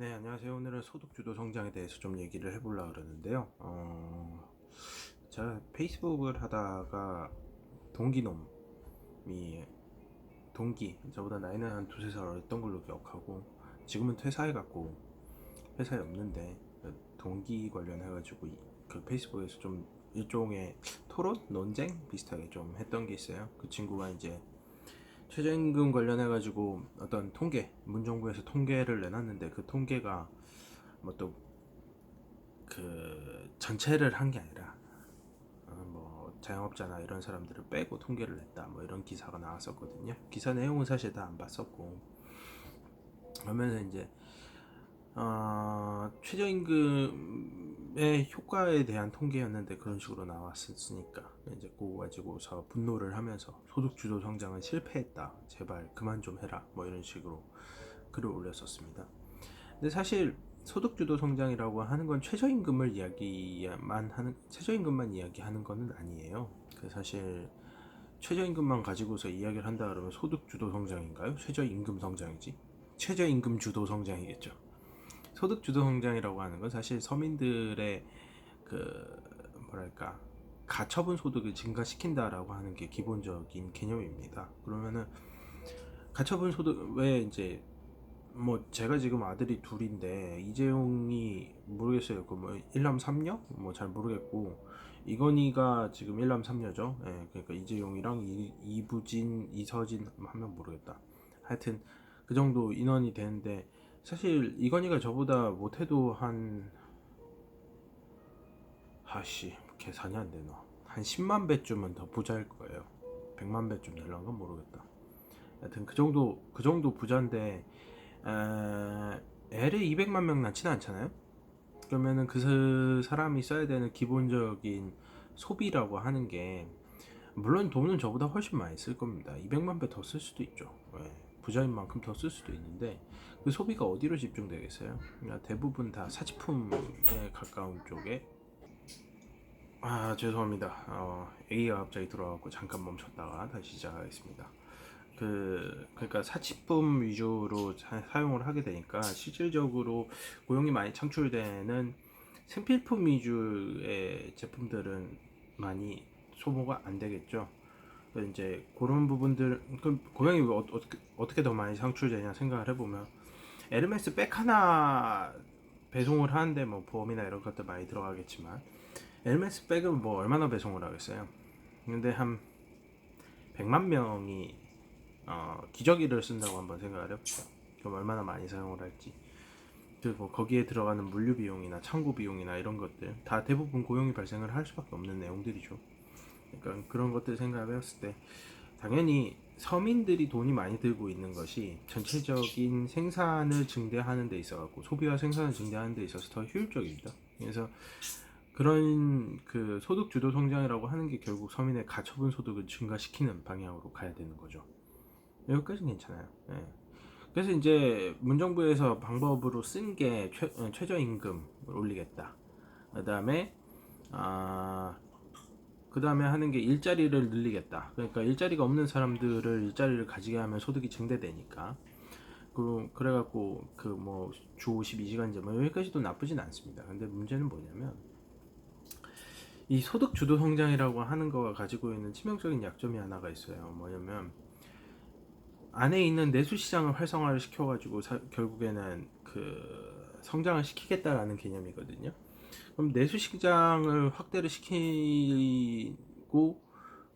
네, 안녕하세요. 오늘은 소득주도 성장에 대해서 좀 얘기를 해보려고 그러는데요. 어, 제가 페이스북을 하다가 동기놈이, 동기, 저보다 나이는 한 두세 살 어렸던 걸로 기억하고, 지금은 퇴사해갖고 회사에 없는데, 그 동기 관련해가지고 이- 그 페이스북에서 좀 일종의 토론? 논쟁? 비슷하게 좀 했던 게 있어요. 그 친구가 이제 최저임금 관련해 가지고 어떤 통계, 문정부에서 통계를 내놨는데 그 통계가 뭐 또 그 전체를 한 게 아니라 어, 뭐 자영업자나 이런 사람들을 빼고 통계를 냈다 뭐 이런 기사가 나왔었거든요. 기사 내용은 사실 다 안 봤었고 그러면서 이제 어, 최저임금의 효과에 대한 통계였는데 그런 식으로 나왔으니까 이제 그거 가지고서 분노를 하면서 소득주도 성장은 실패했다. 제발 그만 좀 해라. 뭐 이런 식으로 글을 올렸었습니다. 근데 사실 소득주도 성장이라고 하는 건 최저임금을 이야기만 하는 최저임금만 이야기하는 거는 아니에요. 그 사실 최저임금만 가지고서 이야기를 한다 그러면 소득주도 성장인가요? 최저임금 성장이지. 최저임금 주도 성장이겠죠. 소득 주도 성장이라고 하는 건 사실 서민들의 그 뭐랄까 가처분 소득을 증가시킨다라고 하는 게 기본적인 개념입니다. 그러면은 가처분 소득 왜 이제 뭐 제가 지금 아들이 둘인데 이재용이 모르겠어요. 그뭐 일남 삼녀 뭐 잘 모르겠고 이건희가 지금 일남 삼녀죠. 예, 그러니까 이재용이랑 이, 이부진, 이서진 하면 모르겠다. 하여튼 그 정도 인원이 되는데 사실 이건희가 저보다 못해도 한 아씨 계산이 안 되나. 한 10만 배쯤은 더 부자일 거예요. 100만 배쯤 될란가? 모르겠다. 하여튼 그 정도 그 정도 부자인데 에, 애를 200만 명 낳지는 않잖아요? 그러면은 그 사람이 써야 되는 기본적인 소비라고 하는 게 물론 돈은 저보다 훨씬 많이 쓸 겁니다. 200만 배 더 쓸 수도 있죠. 예, 부자인 만큼 더 쓸 수도 있는데 그 소비가 어디로 집중되겠어요? 그러니까 대부분 다 사치품에 가까운 쪽에 아 죄송합니다. 어, A가 갑자기 들어와갖고 잠깐 멈췄다가 다시 시작하겠습니다. 그 그러니까 사치품 위주로 사, 사용을 하게 되니까 실질적으로 고용이 많이 창출되는 생필품 위주의 제품들은 많이 소모가 안 되겠죠. 이제 그런 부분들 그럼 고용이 어, 어떻게 어떻게 더 많이 창출되냐 생각을 해보면 에르메스 백 하나 배송을 하는데 뭐 보험이나 이런 것들 많이 들어가겠지만 에르메스 백은 뭐 얼마나 배송을 하겠어요? 근데 한 100만 명이 어, 기저귀를 쓴다고 한번 생각을 해보죠. 그럼 얼마나 많이 사용을 할지. 그리고 거기에 들어가는 물류 비용이나 창고 비용이나 이런 것들 다 대부분 고용이 발생을 할 수밖에 없는 내용들이죠. 그러니까 그런 것들 생각을 해봤을 때 당연히 서민들이 돈이 많이 들고 있는 것이 전체적인 생산을 증대하는 데 있어 갖고 소비와 생산을 증대하는 데 있어서 더 효율적입니다. 그래서 그런 그 소득 주도 성장이라고 하는 게 결국 서민의 가처분 소득을 증가시키는 방향으로 가야 되는 거죠. 여기까지는 괜찮아요. 예. 그래서 이제 문정부에서 방법으로 쓴 게 최저임금을 올리겠다. 그 다음에 아, 그 다음에 하는 게 일자리를 늘리겠다. 그러니까 일자리가 없는 사람들을 일자리를 가지게 하면 소득이 증대되니까. 그, 그래갖고, 그 뭐, 주 52시간제, 뭐, 여기까지도 나쁘진 않습니다. 근데 문제는 뭐냐면, 이 소득 주도 성장이라고 하는 거가 가지고 있는 치명적인 약점이 하나가 있어요. 뭐냐면, 안에 있는 내수 시장을 활성화를 시켜가지고, 사, 결국에는 그, 성장을 시키겠다라는 개념이거든요. 그럼 내수 시장을 확대를 시키고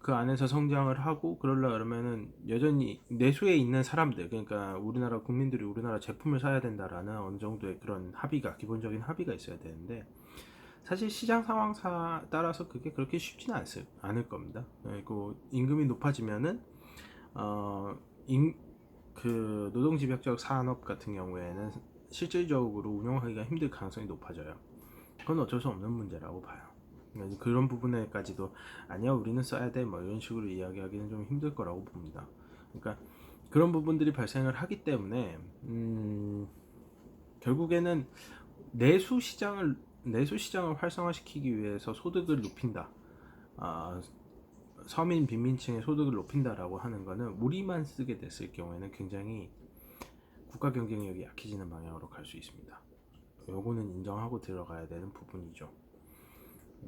그 안에서 성장을 하고 그러려 그러면은 여전히 내수에 있는 사람들 그러니까 우리나라 국민들이 우리나라 제품을 사야 된다라는 어느 정도의 그런 합의가 기본적인 합의가 있어야 되는데 사실 시장 상황 사 따라서 그게 그렇게 쉽지는 않, 않을 겁니다. 그리고 임금이 높아지면은 어 임 그 노동 집약적 산업 같은 경우에는 실질적으로 운영하기가 힘들 가능성이 높아져요. 그건 어쩔 수 없는 문제라고 봐요. 그런 부분에까지도 아니야 우리는 써야 돼 뭐 이런 식으로 이야기하기는 좀 힘들 거라고 봅니다. 그러니까 그런 부분들이 발생을 하기 때문에 음, 결국에는 내수 시장을 내수 시장을 활성화시키기 위해서 소득을 높인다. 아, 서민 빈민층의 소득을 높인다라고 하는 거는 우리만 쓰게 됐을 경우에는 굉장히 국가 경쟁력이 약해지는 방향으로 갈 수 있습니다. 요거는 인정하고 들어가야 되는 부분이죠.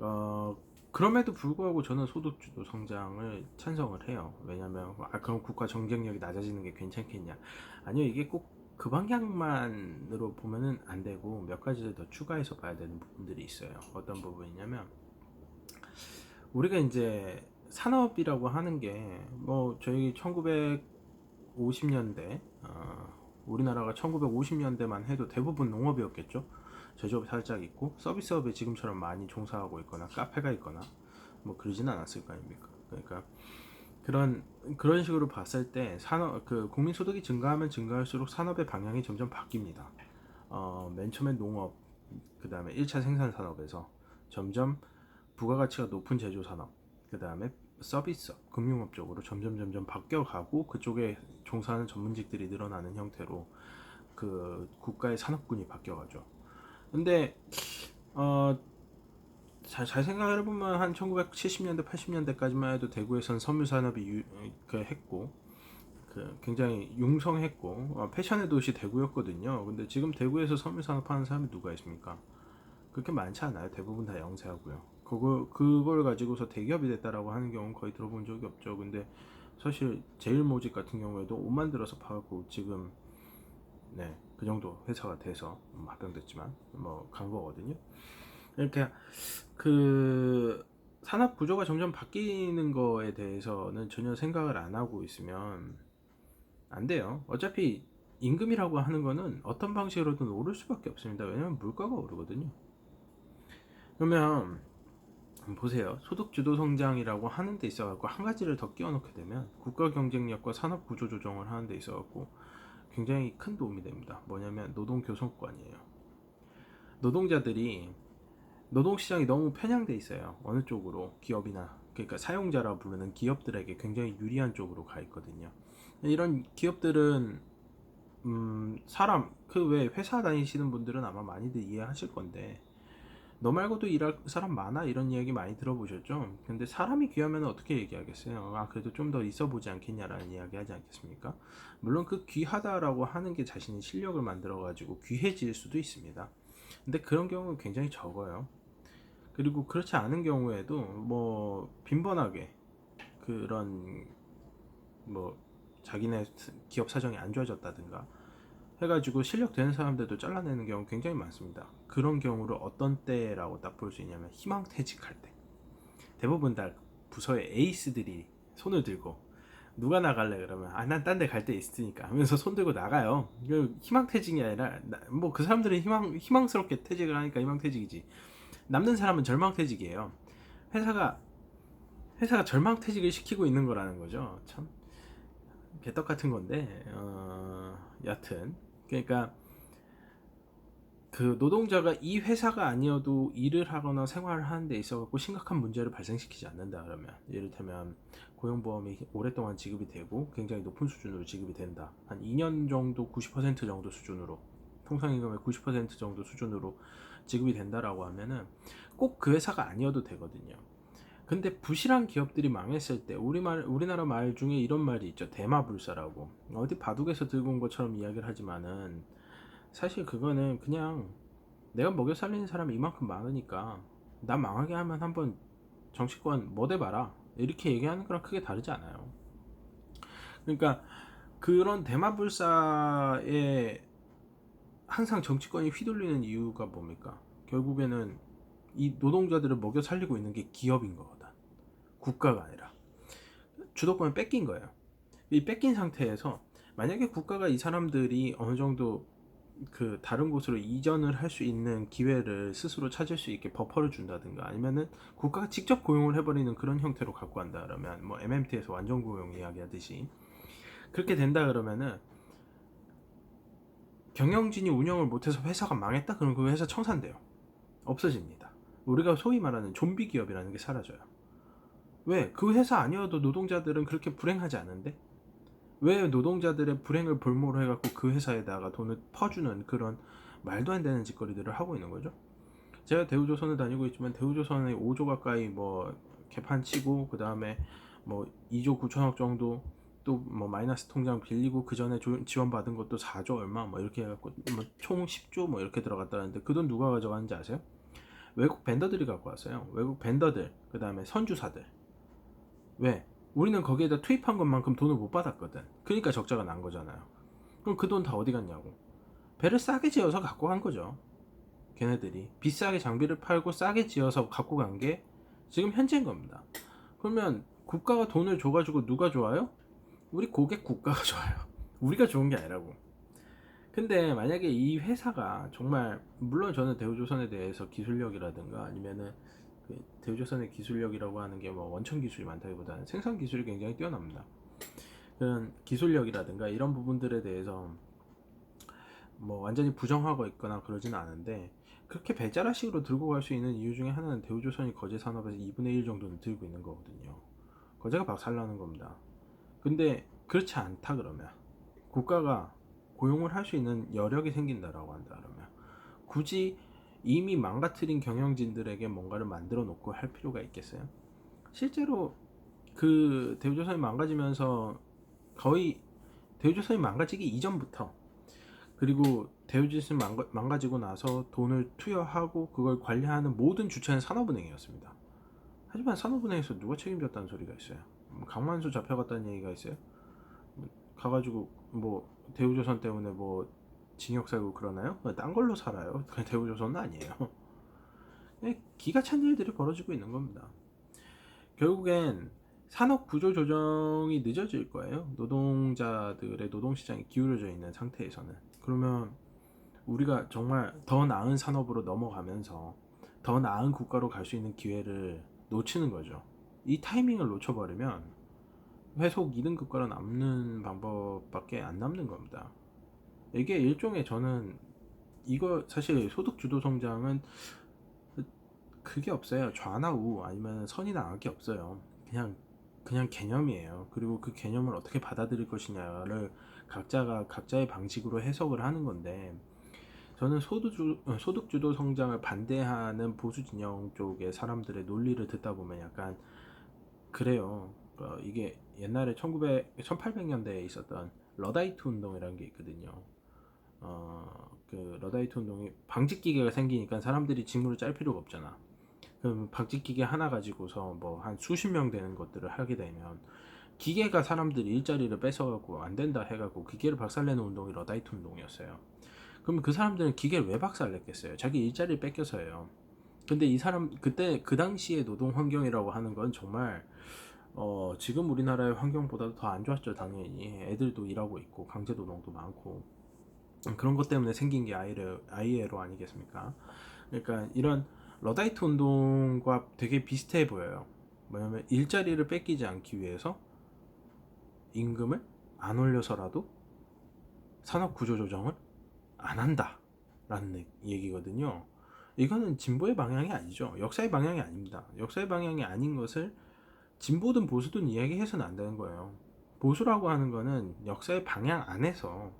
어, 그럼에도 불구하고 저는 소득주도 성장을 찬성을 해요. 왜냐면 아 그럼 국가 경쟁력이 낮아지는 게 괜찮겠냐? 아니요, 이게 꼭 그 방향만으로 보면은 안 되고 몇 가지를 더 추가해서 봐야 되는 부분들이 있어요. 어떤 부분이냐면 우리가 이제 산업이라고 하는 게 뭐 저희 1950년대 어, 우리나라가 1950년대만 해도 대부분 농업이었겠죠. 제조업 살짝 있고 서비스업에 지금처럼 많이 종사하고 있거나 카페가 있거나 뭐 그러진 않았을 거 아닙니까? 그러니까 그런 그런 식으로 봤을 때 산업 그 국민 소득이 증가하면 증가할수록 산업의 방향이 점점 바뀝니다. 어, 맨 처음에 농업, 그 다음에 1차 생산 산업에서 점점 부가가치가 높은 제조 산업, 그 다음에 서비스, 금융업 쪽으로 점점 점점 바뀌어가고 그쪽에 종사하는 전문직들이 늘어나는 형태로 그 국가의 산업군이 바뀌어가죠. 근데 어, 잘, 잘 생각을 해보면 한 1970년대, 80년대까지만 해도 대구에선 섬유 산업이 유, 그 했고 그 굉장히 융성했고 어, 패션의 도시 대구였거든요. 근데 지금 대구에서 섬유 산업 하는 사람이 누가 있습니까? 그렇게 많지 않아요. 대부분 다 영세하고요. 그거 그걸 가지고서 대기업이 됐다라고 하는 경우는 거의 들어본 적이 없죠. 근데 사실 제일 모직 같은 경우에도 옷 만들어서 파고 지금 네 그 정도 회사가 돼서 음, 합병됐지만 뭐 간 거거든요. 이렇게 그 산업 구조가 점점 바뀌는 거에 대해서는 전혀 생각을 안 하고 있으면 안 돼요. 어차피 임금이라고 하는 거는 어떤 방식으로든 오를 수밖에 없습니다. 왜냐면 물가가 오르거든요. 그러면 보세요. 소득 주도 성장이라고 하는 데 있어 갖고 한 가지를 더 끼워 넣게 되면 국가 경쟁력과 산업 구조 조정을 하는 데 있어 갖고 굉장히 큰 도움이 됩니다. 뭐냐면 노동 교섭관이에요. 노동자들이 노동 시장이 너무 편향돼 있어요. 어느 쪽으로 기업이나 그러니까 사용자라 부르는 기업들에게 굉장히 유리한 쪽으로 가 있거든요. 이런 기업들은 음, 사람 그왜 회사 다니시는 분들은 아마 많이들 이해하실 건데 너 말고도 일할 사람 많아 이런 이야기 많이 들어보셨죠? 근데 사람이 귀하면 어떻게 얘기하겠어요? 아 그래도 좀 더 있어 보지 않겠냐라는 이야기 하지 않겠습니까? 물론 그 귀하다라고 하는 게 자신의 실력을 만들어 가지고 귀해질 수도 있습니다. 근데 그런 경우는 굉장히 적어요. 그리고 그렇지 않은 경우에도 뭐 빈번하게 그런 뭐 자기네 기업 사정이 안 좋아졌다든가 해가지고 실력 되는 사람들도 잘라내는 경우 굉장히 많습니다. 그런 경우를 어떤 때라고 딱 볼 수 있냐면 희망퇴직할 때 대부분 다 부서의 에이스들이 손을 들고 누가 나갈래 그러면 아 난 딴 데 갈 데 있으니까 하면서 손 들고 나가요. 그 희망퇴직이 아니라 뭐 그 사람들은 희망 희망스럽게 퇴직을 하니까 희망퇴직이지. 남는 사람은 절망퇴직이에요. 회사가 회사가 절망퇴직을 시키고 있는 거라는 거죠. 참 개떡 같은 건데 어, 여튼. 그러니까 그 노동자가 이 회사가 아니어도 일을 하거나 생활을 하는 데 있어 갖고 심각한 문제를 발생시키지 않는다 그러면. 이를테면 고용보험이 오랫동안 지급이 되고 굉장히 높은 수준으로 지급이 된다. 한 2년 정도 90% 정도 수준으로 통상임금의 90% 정도 수준으로 지급이 된다라고 하면은 꼭 그 회사가 아니어도 되거든요 근데 부실한 기업들이 망했을 때 우리 말 우리나라 말 중에 이런 말이 있죠. 대마불사라고. 어디 바둑에서 들고 온 것처럼 이야기를 하지만은 사실 그거는 그냥 내가 먹여 살리는 사람이 이만큼 많으니까 나 망하게 하면 한번 정치권 뭐 대 봐라. 이렇게 얘기하는 거랑 크게 다르지 않아요. 그러니까 그런 대마불사에 항상 정치권이 휘둘리는 이유가 뭡니까? 결국에는 이 노동자들을 먹여 살리고 있는 게 기업인 거거든. 국가가 아니라. 주도권을 뺏긴 거예요. 이 뺏긴 상태에서 만약에 국가가 이 사람들이 어느 정도 그 다른 곳으로 이전을 할 수 있는 기회를 스스로 찾을 수 있게 버퍼를 준다든가 아니면은 국가가 직접 고용을 해버리는 그런 형태로 갖고 간다 그러면 뭐 MMT에서 완전 고용 이야기하듯이 그렇게 된다 그러면은 경영진이 운영을 못해서 회사가 망했다 그러면 그 회사 청산돼요 없어집니다 우리가 소위 말하는 좀비 기업이라는 게 사라져요. 왜? 그 회사 아니어도 노동자들은 그렇게 불행하지 않은데? 왜 노동자들의 불행을 볼모로 해갖고 그 회사에다가 돈을 퍼주는 그런 말도 안 되는 짓거리들을 하고 있는 거죠? 제가 대우조선을 다니고 있지만 대우조선의 5조 가까이 뭐 개판 치고 그 다음에 뭐 2조 9천억 정도 또 뭐 마이너스 통장 빌리고 그 전에 지원 받은 것도 4조 얼마 뭐 이렇게 해갖고 뭐 총 10조 뭐 이렇게 들어갔다는데 그 돈 누가 가져가는지 아세요? 외국 벤더들이 갖고 왔어요. 외국 벤더들 그 다음에 선주사들 왜? 우리는 거기에다 투입한 것만큼 돈을 못 받았거든. 그러니까 적자가 난 거잖아요. 그럼 그 돈 다 어디 갔냐고. 배를 싸게 지어서 갖고 간 거죠. 걔네들이 비싸게 장비를 팔고 싸게 지어서 갖고 간 게 지금 현재인 겁니다. 그러면 국가가 돈을 줘가지고 누가 좋아요? 우리 고객 국가가 좋아요. 우리가 좋은 게 아니라고. 근데 만약에 이 회사가 정말 물론 저는 대우조선에 대해서 기술력이라든가 아니면은 그 대우조선의 기술력이라고 하는 게 뭐 원천 기술이 많다기보다는 생산 기술이 굉장히 뛰어납니다. 그런 기술력이라든가 이런 부분들에 대해서 뭐 완전히 부정하고 있거나 그러지는 않은데 그렇게 배짜라식으로 들고 갈 수 있는 이유 중에 하나는 대우조선이 거제 산업에서 2분의 1 정도는 들고 있는 거거든요. 거제가 박살나는 겁니다. 근데 그렇지 않다 그러면 국가가 고용을 할 수 있는 여력이 생긴다라고 한다 그러면 굳이 이미 망가뜨린 경영진들에게 뭔가를 만들어 놓고 할 필요가 있겠어요? 실제로 그 대우조선이 망가지면서 거의 대우조선이 망가지기 이전부터 그리고 대우조선이 망가, 망가지고 나서 돈을 투여하고 그걸 관리하는 모든 주체는 산업은행이었습니다. 하지만 산업은행에서 누가 책임졌다는 소리가 있어요. 뭐 강만수 잡혀갔다는 얘기가 있어요. 가가지고 뭐 대우조선 때문에 뭐 징역 살고 그러나요? 딴 걸로 살아요. 대우조선은 아니에요. 네, 기가 찬 일들이 벌어지고 있는 겁니다. 결국엔 산업 구조 조정이 늦어질 거예요. 노동자들의 노동 시장이 기울어져 있는 상태에서는. 그러면 우리가 정말 더 나은 산업으로 넘어가면서 더 나은 국가로 갈 수 있는 기회를 놓치는 거죠. 이 타이밍을 놓쳐버리면 회속 2등 국가로 남는 방법밖에 안 남는 겁니다. 이게 일종의 저는 이거 사실 소득 주도 성장은 그게 없어요. 좌나 우 아니면 선이나 악이 없어요. 그냥 그냥 개념이에요. 그리고 그 개념을 어떻게 받아들일 것이냐를 각자가 각자의 방식으로 해석을 하는 건데 저는 소득주, 소득 주도 성장을 반대하는 보수 진영 쪽의 사람들의 논리를 듣다 보면 약간 그래요. 어, 이게 옛날에 1900, 1800년대에 있었던 러다이트 운동이라는 게 있거든요. 어, 그 러다이트 운동이 방직 기계가 생기니까 사람들이 직무를 짤 필요가 없잖아. 그럼 방직 기계 하나 가지고서 뭐 한 수십 명 되는 것들을 하게 되면 기계가 사람들이 일자리를 뺏어가고 안 된다 해가고 기계를 박살내는 운동이 러다이트 운동이었어요. 그럼 그 사람들은 기계를 왜 박살냈겠어요? 자기 일자리를 뺏겨서예요. 근데 이 사람 그때 그 당시의 노동 환경이라고 하는 건 정말 어, 지금 우리나라의 환경보다도 더 안 좋았죠 당연히 애들도 일하고 있고 강제 노동도 많고 그런 것 때문에 생긴 게 아이레, 아이에로 아니겠습니까? 그러니까 이런 러다이트 운동과 되게 비슷해 보여요. 뭐냐면 일자리를 뺏기지 않기 위해서 임금을 안 올려서라도 산업 구조 조정을 안 한다라는 얘기거든요. 이거는 진보의 방향이 아니죠. 역사의 방향이 아닙니다. 역사의 방향이 아닌 것을 진보든 보수든 이야기해서는 안 되는 거예요. 보수라고 하는 거는 역사의 방향 안에서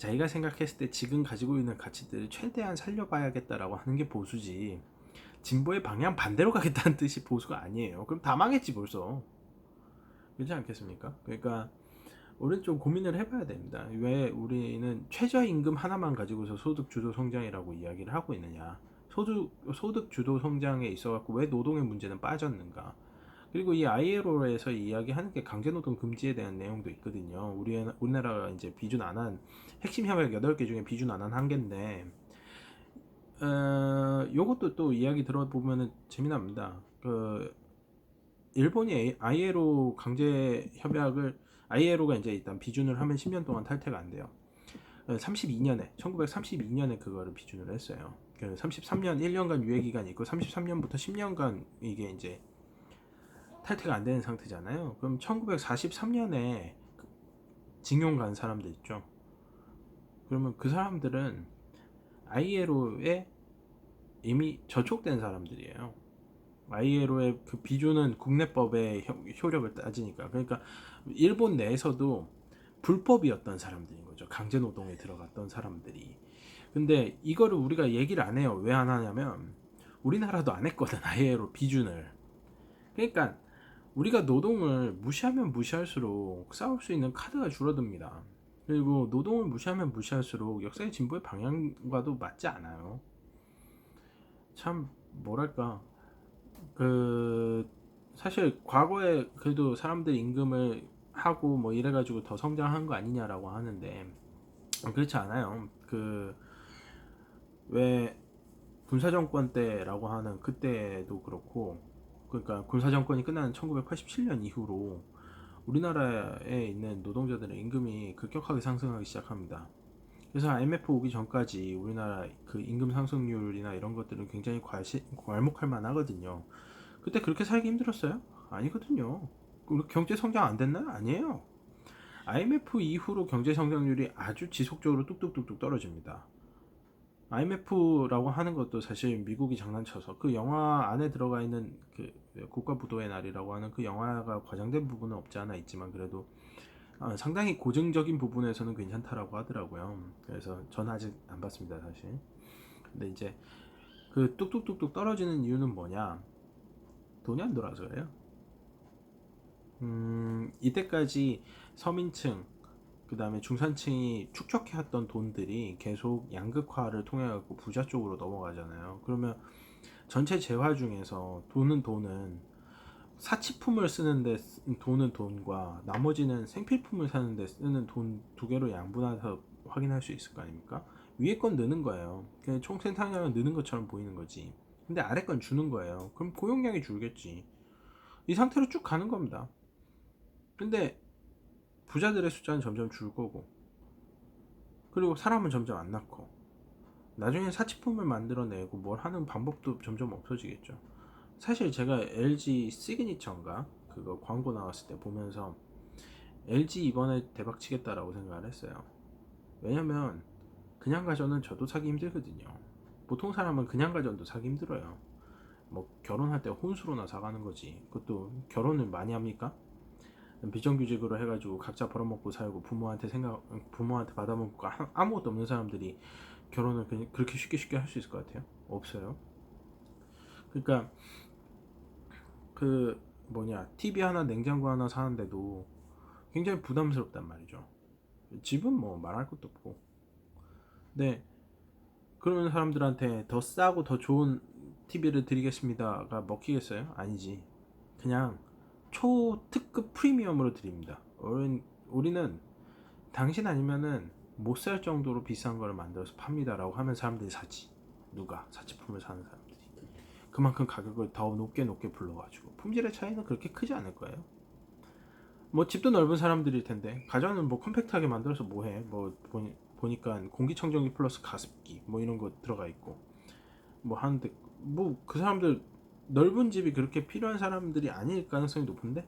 자기가 생각했을 때 지금 가지고 있는 가치들을 최대한 살려봐야겠다라고 하는 게 보수지. 진보의 방향 반대로 가겠다는 뜻이 보수가 아니에요. 그럼 다 망했지 벌써. 그렇지 않겠습니까? 그러니까 우리는 좀 고민을 해봐야 됩니다. 왜 우리는 최저임금 하나만 가지고서 소득 주도 성장이라고 이야기를 하고 있느냐? 소득 소득 주도 성장에 있어 갖고 왜 노동의 문제는 빠졌는가? 그리고 이 ILO에서 이야기하는 게 강제노동 금지에 대한 내용도 있거든요. 우리 우리나라가 이제 비준 안 한 핵심 협약 8개 중에 비준 안 한 한 개인데 어, 요것도 또 이야기 들어보면은 재미납니다. 그 일본이 ILO 강제 협약을 ILO가 이제 일단 비준을 하면 10년 동안 탈퇴가 안 돼요. 32년에 1932년에 그거를 비준을 했어요. 그 33년 1년간 유예 기간이 있고 33년부터 10년간 이게 이제 탈퇴가 안 되는 상태잖아요. 그럼 1943년에 징용 간 사람들 있죠. 그러면 그 사람들은 ILO에 이미 저촉된 사람들이에요. ILO의 그 비준은 국내법의 효력을 따지니까. 그러니까 일본 내에서도 불법이었던 사람들인 거죠. 강제 노동에 들어갔던 사람들이. 근데 이거를 우리가 얘기를 안 해요. 왜 안 하냐면 우리나라도 안 했거든. ILO 비준을. 그러니까 우리가 노동을 무시하면 무시할수록 싸울 수 있는 카드가 줄어듭니다. 그리고 노동을 무시하면 무시할수록 역사의 진보의 방향과도 맞지 않아요. 참 뭐랄까 그 사실 과거에 그래도 사람들이 임금을 하고 뭐 이래가지고 더 성장한 거 아니냐라고 하는데 그렇지 않아요. 그 왜 군사정권 때라고 하는 그때도 그렇고 그러니까 군사 정권이 끝나는 1987년 이후로 우리나라에 있는 노동자들의 임금이 급격하게 상승하기 시작합니다. 그래서 IMF 오기 전까지 우리나라 그 임금 상승률이나 이런 것들은 굉장히 과시, 괄목할 만하거든요. 그때 그렇게 살기 힘들었어요? 아니거든요. 경제 성장 안 됐나요? 아니에요. IMF 이후로 경제 성장률이 아주 지속적으로 뚝뚝뚝뚝 떨어집니다. IMF라고 하는 것도 사실 미국이 장난쳐서 그 영화 안에 들어가 있는 그 국가부도의 날이라고 하는 그 영화가 과장된 부분은 없지 않아 있지만 그래도 어, 상당히 고증적인 부분에서는 괜찮다라고 하더라고요. 그래서 저는 아직 안 봤습니다, 사실. 근데 이제 그 뚝뚝뚝뚝 떨어지는 이유는 뭐냐? 돈이 안 돌아서 그래요. 음, 이때까지 서민층, 그 다음에 중산층이 축적해왔던 돈들이 계속 양극화를 통해 갖고 부자 쪽으로 넘어가잖아요. 그러면 전체 재화 중에서 돈은 돈은 사치품을 쓰는데 돈은 돈과 나머지는 생필품을 사는데 쓰는 돈 두 개로 양분해서 확인할 수 있을 거 아닙니까? 위에 건 느는 거예요. 그냥 총 생산량은 느는 것처럼 보이는 거지. 근데 아래 건 주는 거예요. 그럼 고용량이 줄겠지. 이 상태로 쭉 가는 겁니다. 근데 부자들의 숫자는 점점 줄 거고 그리고 사람은 점점 안 낳고 나중에 사치품을 만들어내고 뭘 하는 방법도 점점 없어지겠죠. 사실 제가 LG 시그니처인가? 그거 광고 나왔을 때 보면서 LG 이번에 대박 치겠다라고 생각을 했어요. 왜냐면 그냥 가전은 저도 사기 힘들거든요. 보통 사람은 그냥 가전도 사기 힘들어요. 뭐 결혼할 때 혼수로나 사가는 거지. 그것도 결혼을 많이 합니까? 비정규직으로 해가지고 각자 벌어먹고 살고 부모한테 생각 부모한테 받아먹고 아무것도 없는 사람들이 결혼을 그렇게 쉽게 쉽게 할 수 있을 것 같아요? 없어요. 그러니까 그 뭐냐 TV 하나 냉장고 하나 사는데도 굉장히 부담스럽단 말이죠. 집은 뭐 말할 것도 없고. 근데 그런 사람들한테 더 싸고 더 좋은 TV를 드리겠습니다가 먹히겠어요? 아니지. 그냥 초특급 프리미엄으로 드립니다. 우린, 우리는 당신 아니면은 못 살 정도로 비싼 걸 만들어서 팝니다라고 하면 사람들이 사지. 누가 사치품을 사는 사람들이. 그만큼 가격을 더 높게 높게 불러가지고 품질의 차이는 그렇게 크지 않을 거예요. 뭐 집도 넓은 사람들일 텐데 가전은 뭐 컴팩트하게 만들어서 뭐해? 뭐 보니, 보니까 공기청정기 플러스 가습기 뭐 이런 거 들어가 있고 뭐 하는데 뭐 그 사람들 넓은 집이 그렇게 필요한 사람들이 아닐 가능성이 높은데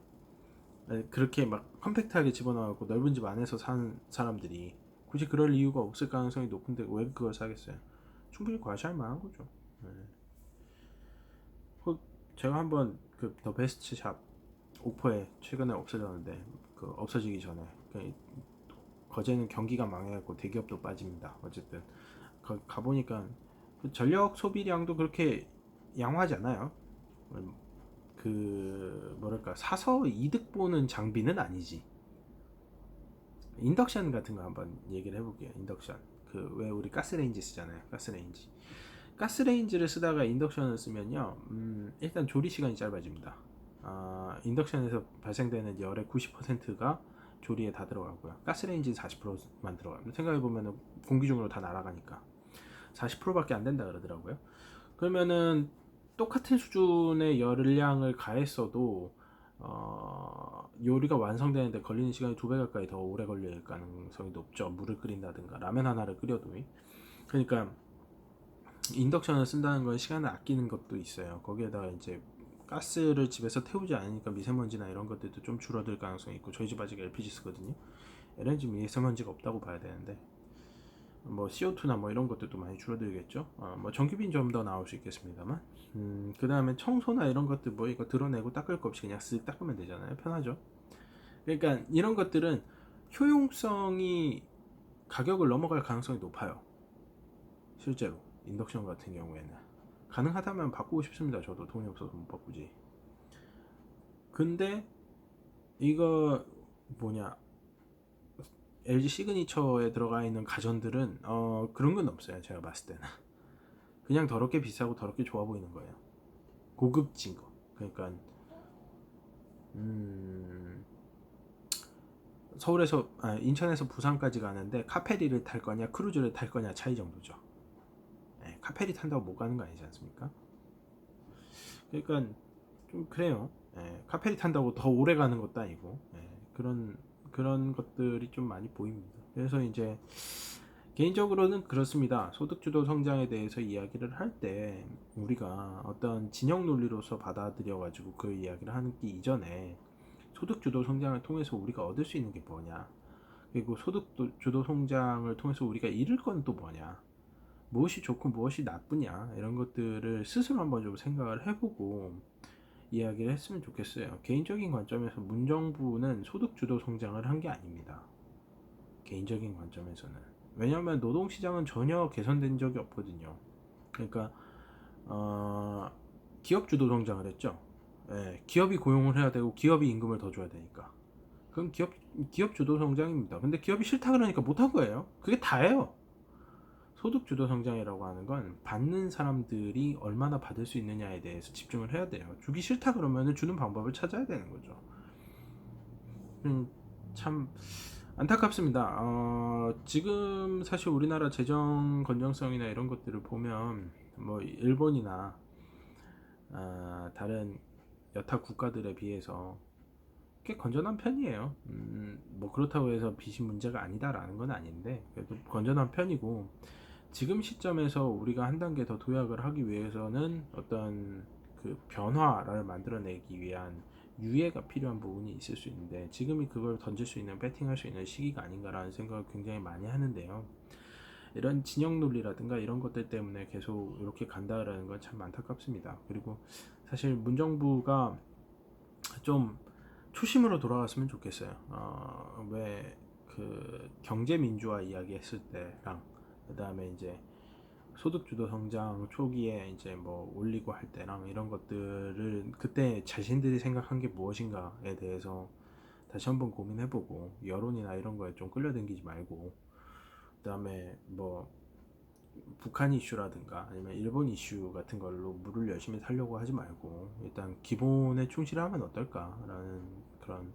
그렇게 막 컴팩트하게 집어넣고 넓은 집 안에서 사는 사람들이 굳이 그럴 이유가 없을 가능성이 높은데 왜 그걸 사겠어요? 충분히 과시할 만한 거죠. 네. 제가 한번 그 더 베스트 샵 오퍼에 최근에 없어졌는데 그 없어지기 전에 그 거제는 경기가 망해갖고 대기업도 빠집니다. 어쨌든 가 보니까 그 전력 소비량도 그렇게 양호하지 않아요. 그 뭐랄까 사서 이득 보는 장비는 아니지. 인덕션 같은 거 한번 얘기를 해볼게요. 인덕션. 그 왜 우리 가스레인지 쓰잖아요. 가스레인지. 가스레인지를 쓰다가 인덕션을 쓰면요. 음, 일단 조리 시간이 짧아집니다. 아, 인덕션에서 발생되는 열의 90%가 조리에 다 들어가고요. 가스레인지는 40%만 들어갑니다. 생각해보면 공기 중으로 다 날아가니까 40%밖에 안 된다 그러더라고요. 그러면은 똑같은 수준의 열량을 가했어도 어, 요리가 완성되는데 걸리는 시간이 두 배 가까이 더 오래 걸릴 가능성이 높죠. 물을 끓인다든가 라면 하나를 끓여도 그러니까 인덕션을 쓴다는 건 시간을 아끼는 것도 있어요. 거기에다가 이제 가스를 집에서 태우지 않으니까 미세먼지나 이런 것들도 좀 줄어들 가능성이 있고 저희 집 아직 LPG 쓰거든요. LNG 미세먼지가 없다고 봐야 되는데 뭐 CO2나 뭐 이런 것들도 많이 줄어들겠죠. 어, 뭐 전기빈 좀 더 나올 수 있겠습니다만. 음, 그 다음에 청소나 이런 것들 뭐 이거 드러내고 닦을 거 없이 그냥 쓱 닦으면 되잖아요. 편하죠. 그러니까 이런 것들은 효용성이 가격을 넘어갈 가능성이 높아요. 실제로 인덕션 같은 경우에는 가능하다면 바꾸고 싶습니다. 저도 돈이 없어서 못 바꾸지. 근데 이거 뭐냐 LG 시그니처에 들어가 있는 가전들은 어 그런 건 없어요. 제가 봤을 때는 그냥 더럽게 비싸고 더럽게 좋아 보이는 거예요. 고급진 거. 그러니까 음 서울에서 아, 인천에서 부산까지 가는데 카페리를 탈 거냐 크루즈를 탈 거냐 차이 정도죠. 예, 카페리 탄다고 못 가는 거 아니지 않습니까? 그러니까 좀 그래요. 예, 카페리 탄다고 더 오래 가는 것도 아니고 예, 그런 그런 것들이 좀 많이 보입니다. 그래서 이제 개인적으로는 그렇습니다. 소득주도 성장에 대해서 이야기를 할 때 우리가 어떤 진영 논리로서 받아들여 가지고 그 이야기를 하는 게 이전에 소득주도 성장을 통해서 우리가 얻을 수 있는 게 뭐냐 그리고 소득주도 성장을 통해서 우리가 잃을 건 또 뭐냐 무엇이 좋고 무엇이 나쁘냐 이런 것들을 스스로 한번 좀 생각을 해보고 이야기를 했으면 좋겠어요. 개인적인 관점에서 문정부는 소득 주도 성장을 한 게 아닙니다. 개인적인 관점에서는 왜냐하면 노동시장은 전혀 개선된 적이 없거든요. 그러니까 어, 기업 주도 성장을 했죠. 예, 기업이 고용을 해야 되고 기업이 임금을 더 줘야 되니까. 그럼 기업 기업 주도 성장입니다. 근데 기업이 싫다 그러니까 못 한 거예요. 그게 다예요. 소득 주도 성장이라고 하는 건 받는 사람들이 얼마나 받을 수 있느냐에 대해서 집중을 해야 돼요. 주기 싫다 그러면 주는 방법을 찾아야 되는 거죠. 음, 참 안타깝습니다. 어, 지금 사실 우리나라 재정 건전성이나 이런 것들을 보면 뭐 일본이나 아, 다른 여타 국가들에 비해서 꽤 건전한 편이에요. 음, 뭐 그렇다고 해서 빚이 문제가 아니다라는 건 아닌데 그래도 건전한 편이고 지금 시점에서 우리가 한 단계 더 도약을 하기 위해서는 어떤 그 변화를 만들어내기 위한 유예가 필요한 부분이 있을 수 있는데 지금이 그걸 던질 수 있는 배팅할 수 있는 시기가 아닌가라는 생각을 굉장히 많이 하는데요. 이런 진영 논리라든가 이런 것들 때문에 계속 이렇게 간다라는 건 참 안타깝습니다. 그리고 사실 문정부가 좀 초심으로 돌아갔으면 좋겠어요. 어, 왜 그 경제 민주화 이야기 했을 때랑 그 다음에 이제 소득주도 성장 초기에 이제 뭐 올리고 할 때랑 이런 것들을 그때 자신들이 생각한 게 무엇인가에 대해서 다시 한번 고민해보고 여론이나 이런 거에 좀 끌려당기지 말고 그 다음에 뭐 북한 이슈라든가 아니면 일본 이슈 같은 걸로 물을 열심히 살려고 하지 말고 일단 기본에 충실하면 어떨까라는 그런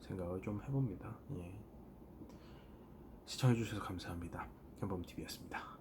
생각을 좀 해봅니다. 예. 시청해주셔서 감사합니다. 현범TV였습니다.